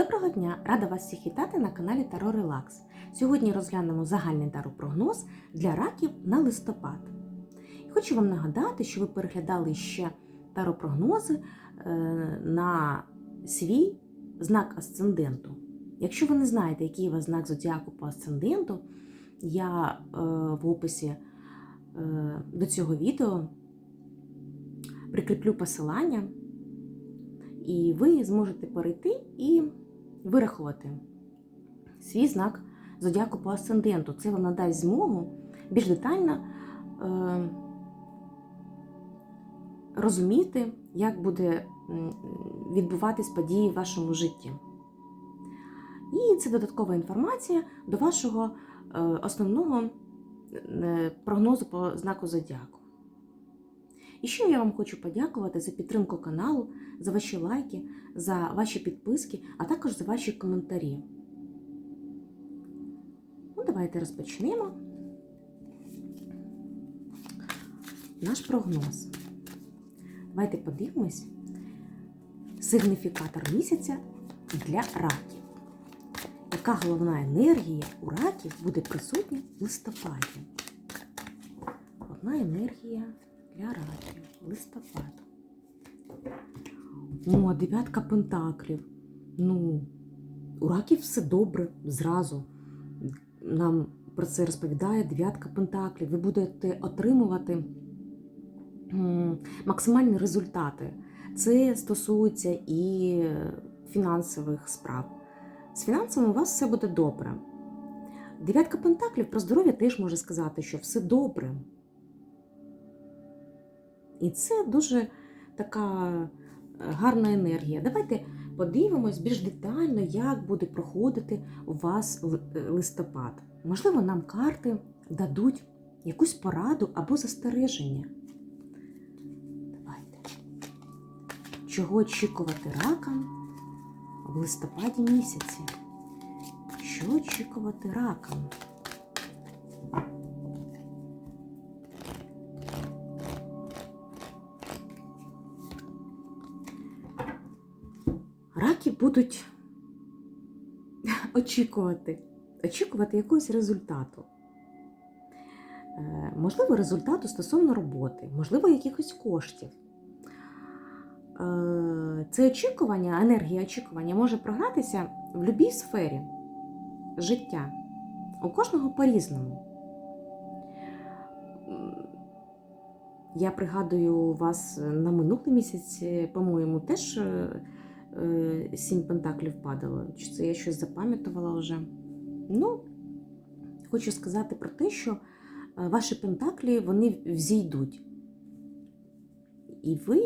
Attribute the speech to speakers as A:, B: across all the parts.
A: Доброго дня! Рада вас всіх вітати на каналі Таро Релакс. Сьогодні розглянемо загальний таропрогноз для раків на листопад. Хочу вам нагадати, що ви переглядали ще таропрогнози е, на свій знак асценденту. Якщо ви не знаєте, який у вас знак зодіаку по асценденту, я е, в описі е, до цього відео прикріплю посилання, і ви зможете перейти і вирахувати свій знак зодіаку по асценденту. Це вам надасть змогу більш детально е, розуміти, як буде відбуватись події в вашому житті. І це додаткова інформація до вашого е, основного е, прогнозу по знаку зодіаку. І ще я вам хочу подякувати за підтримку каналу, за ваші лайки, за ваші підписки, а також за ваші коментарі. Ну, давайте розпочнемо наш прогноз. Давайте подивимось сигніфікатор місяця для раків. Яка головна енергія у раків буде присутня в листопаді? Головна енергія для раків. Листопад. О, дев'ятка пентаклів. Ну, у раків все добре зразу. Нам про це розповідає дев'ятка пентаклів. Ви будете отримувати максимальні результати. Це стосується і фінансових справ. З фінансами у вас все буде добре. Дев'ятка пентаклів про здоров'я теж може сказати, що все добре. І це дуже така е, гарна енергія. Давайте подивимось більш детально, як буде проходити у вас е, листопад. Можливо, нам карти дадуть якусь пораду або застереження. Давайте. Чого очікувати ракам в листопаді місяці? Що очікувати ракам? Раки будуть очікувати, очікувати якогось результату. Е, Можливо, результату стосовно роботи, можливо, якихось коштів. Е, Це очікування, енергія очікування може програтися в будь-якій сфері життя. У кожного по-різному. Я пригадую вас на минулий місяць, по-моєму, теж е, сім пентаклів падало. Чи це я щось запам'ятувала вже? Ну, хочу сказати про те, що е, ваші пентаклі вони взійдуть. І ви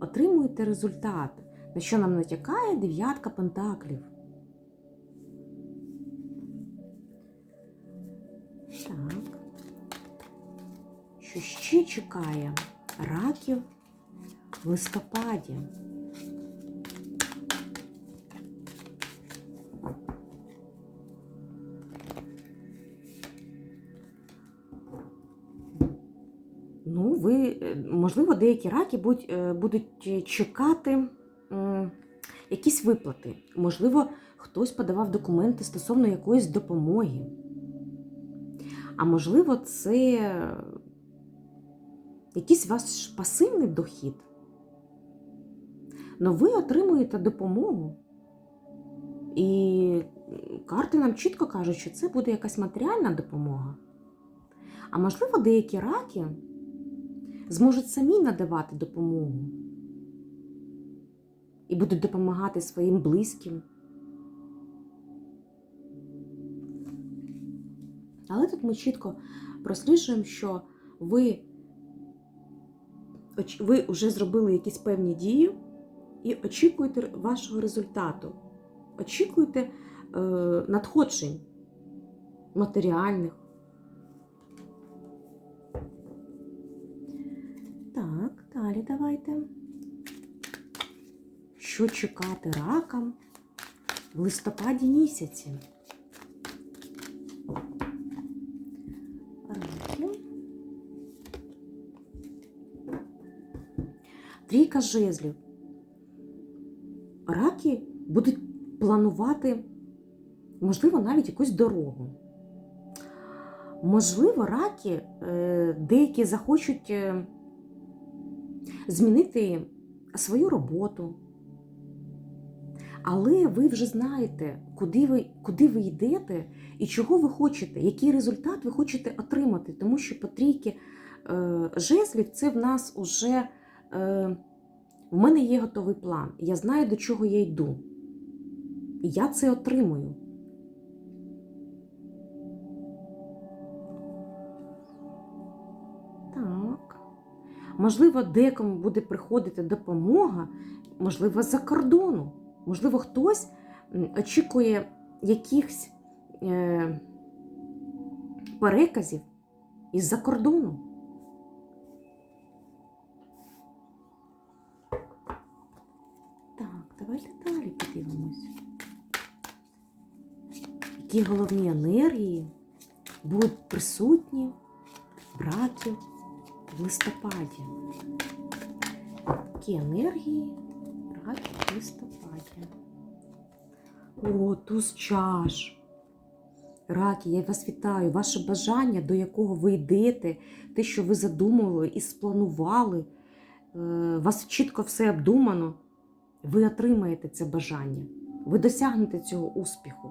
A: отримуєте результат, на що нам натякає дев'ятка пентаклів. Так. Що ще чекає раків в листопаді? Можливо, деякі раки будуть, е, будуть чекати якісь виплати. Можливо, хтось подавав документи стосовно якоїсь допомоги. А можливо, це якийсь ваш пасивний дохід. Но ви отримуєте допомогу. І карти нам чітко кажуть, що це буде якась матеріальна допомога. А можливо, деякі раки зможуть самі надавати допомогу і будуть допомагати своїм близьким. Але тут ми чітко просліджуємо, що ви, ви вже зробили якісь певні дії і очікуєте вашого результату. Очікуєте е, надходжень матеріальних. Так, далі давайте. Що чекати ракам в листопаді місяці? Раки. Трійка жезлів. Раки будуть планувати, можливо, навіть якусь дорогу. Можливо, раки е, деякі захочуть е, змінити свою роботу. Але ви вже знаєте, куди ви, куди ви йдете і чого ви хочете, який результат ви хочете отримати. Тому що по трійки е, жезлів це в нас уже е, в мене є готовий план. Я знаю, до чого я йду. Я це отримую. Можливо, декому буде приходити допомога, можливо, з-за кордону. Можливо, хтось очікує якихось е, переказів із-за кордону. Так, давайте далі подивимось. Які головні енергії будуть присутні в раків листопаді? Які енергії раків в листопаді? О, туз чаш. Раки, я вас вітаю. Ваше бажання, до якого ви йдете, те, що ви задумували і спланували, е, у вас чітко все обдумано, ви отримаєте це бажання, ви досягнете цього успіху.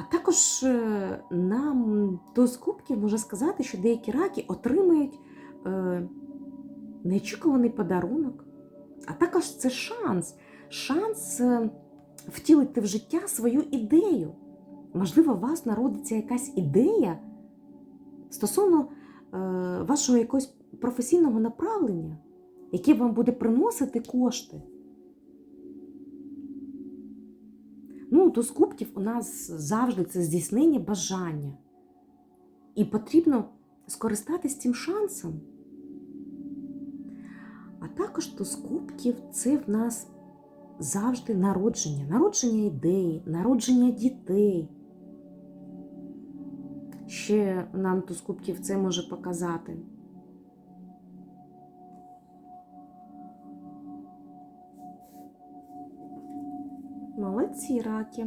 A: А також е, нам до скупків можна сказати, що деякі раки отримають е, неочікуваний подарунок. А також це шанс, шанс е, втілити в життя свою ідею. Можливо, у вас народиться якась ідея стосовно вашого якогось професійного направлення, яке вам буде приносити кошти. Ну, до скупків у нас завжди це здійснення бажання. І потрібно скористатись цим шансом. А також до скупків це в нас завжди народження, народження ідеї, народження дітей. Ще нам туз кубків це може показати. Молодці раки.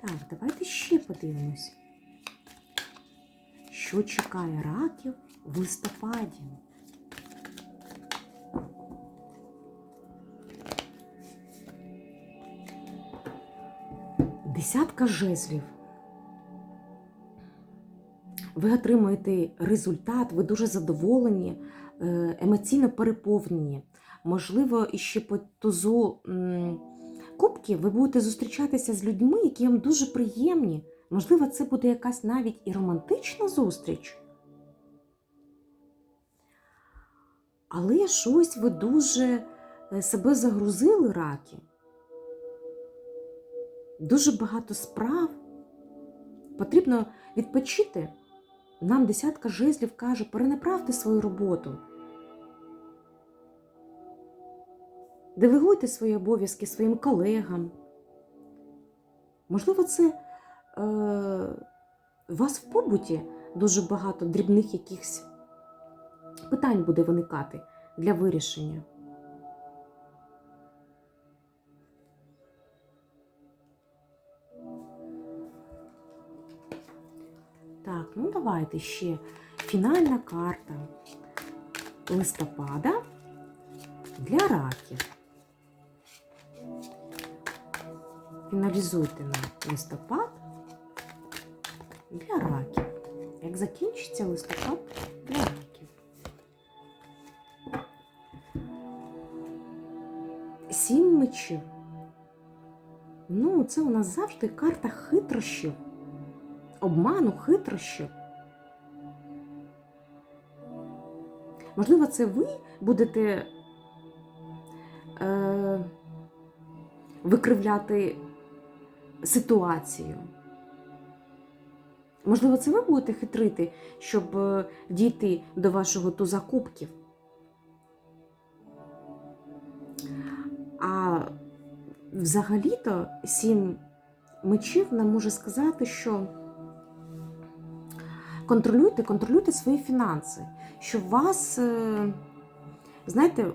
A: Так, давайте ще подивимось, що чекає раків в листопаді. Десятка жезлів. Ви отримуєте результат, ви дуже задоволені, е, емоційно переповнені. Можливо, іще по тузу м, кубків ви будете зустрічатися з людьми, які вам дуже приємні. Можливо, це буде якась навіть і романтична зустріч. Але щось ви дуже е, себе загрузили, раки. Дуже багато справ. Потрібно відпочити. Нам десятка жезлів каже, перенаправте свою роботу. Делегуйте свої обов'язки своїм колегам. Можливо, це е, у вас в побуті дуже багато дрібних якихось питань буде виникати для вирішення. Так, ну давайте ще фінальна карта листопада для раків. Фіналізуйте на листопад для раків. Як закінчиться листопад для раків? Сім мечів. Ну, це у нас завжди карта хитрощів обману, хитрощів. Можливо, це ви будете е, викривляти ситуацію. Можливо, це ви будете хитрити, щоб е, дійти до вашого туза кубків. А взагалі-то сім мечів нам може сказати, що контролюйте, контролюйте свої фінанси, щоб у вас е, знаєте, е,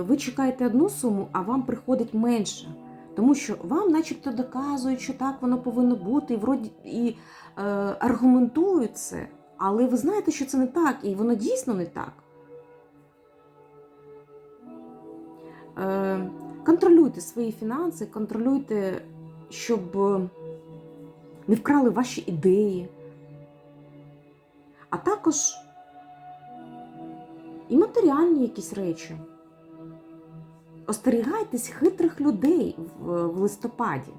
A: ви чекаєте одну суму, а вам приходить менше. Тому що вам, начебто, доказують, що так воно повинно бути, і вроді і е, аргументують це, але ви знаєте, що це не так, і воно дійсно не так. Е, контролюйте свої фінанси, контролюйте, щоб е, не вкрали ваші ідеї, а також і матеріальні якісь речі. Остерігайтесь хитрих людей в, листопаді.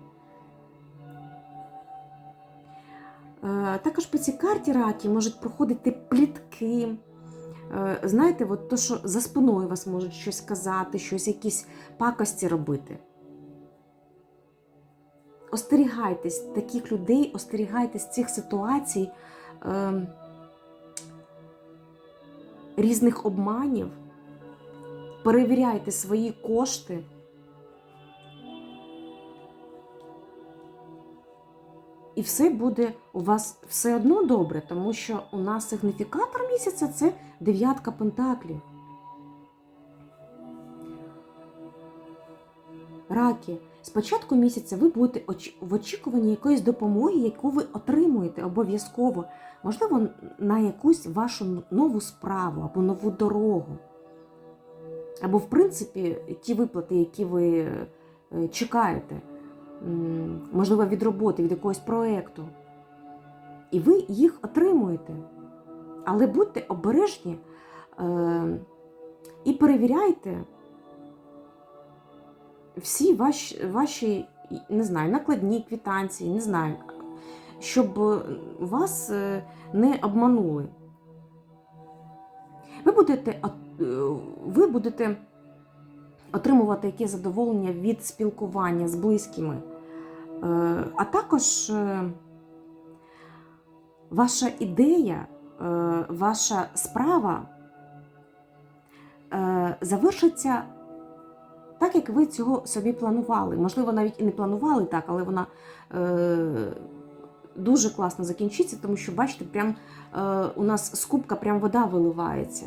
A: Е, також по цій карті раки можуть проходити плітки. Е, знаєте, от то, що за спиною вас можуть щось казати, щось якісь пакості робити. Остерігайтесь таких людей, остерігайтесь цих ситуацій, е, різних обманів. Перевіряйте свої кошти. І все буде у вас все одно добре, тому що у нас сигніфікатор місяця це дев'ятка пентаклів. Раки, з початку місяця ви будете в очікуванні якоїсь допомоги, яку ви отримуєте обов'язково, можливо, на якусь вашу нову справу або нову дорогу. Або, в принципі, ті виплати, які ви е, чекаєте, можливо, від роботи, від якогось проєкту. І ви їх отримуєте. Але будьте обережні е, і перевіряйте всі ваші, ваші, не знаю, накладні квітанції, не знаю, щоб вас е, не обманули. Ви будете, от- е, ви будете отримувати якесь задоволення від спілкування з близькими. Е, А також е, ваша ідея, е, ваша справа е, завершиться так, як ви цього собі планували. Можливо, навіть і не планували так, але вона е, дуже класно закінчиться, тому що, бачите, прям е, у нас з прям вода виливається.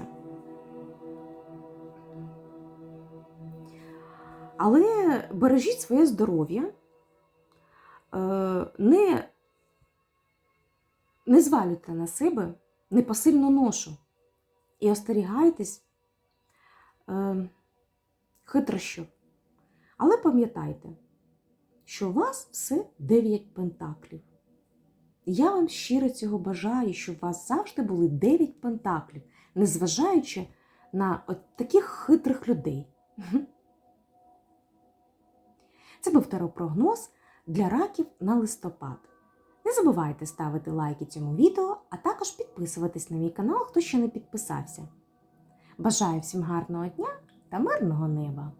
A: Але бережіть своє здоров'я, е, не, не звалюйте на себе непосильну ношу і остерігайтесь е, хитрощів. Але пам'ятайте, що у вас все 9 пентаклів. Я вам щиро цього бажаю, щоб у вас завжди були 9 пентаклів, незважаючи на от таких хитрих людей. Це був теропрогноз для раків на листопад. Не забувайте ставити лайки цьому відео, а також підписуватись на мій канал, хто ще не підписався. Бажаю всім гарного дня та мирного неба!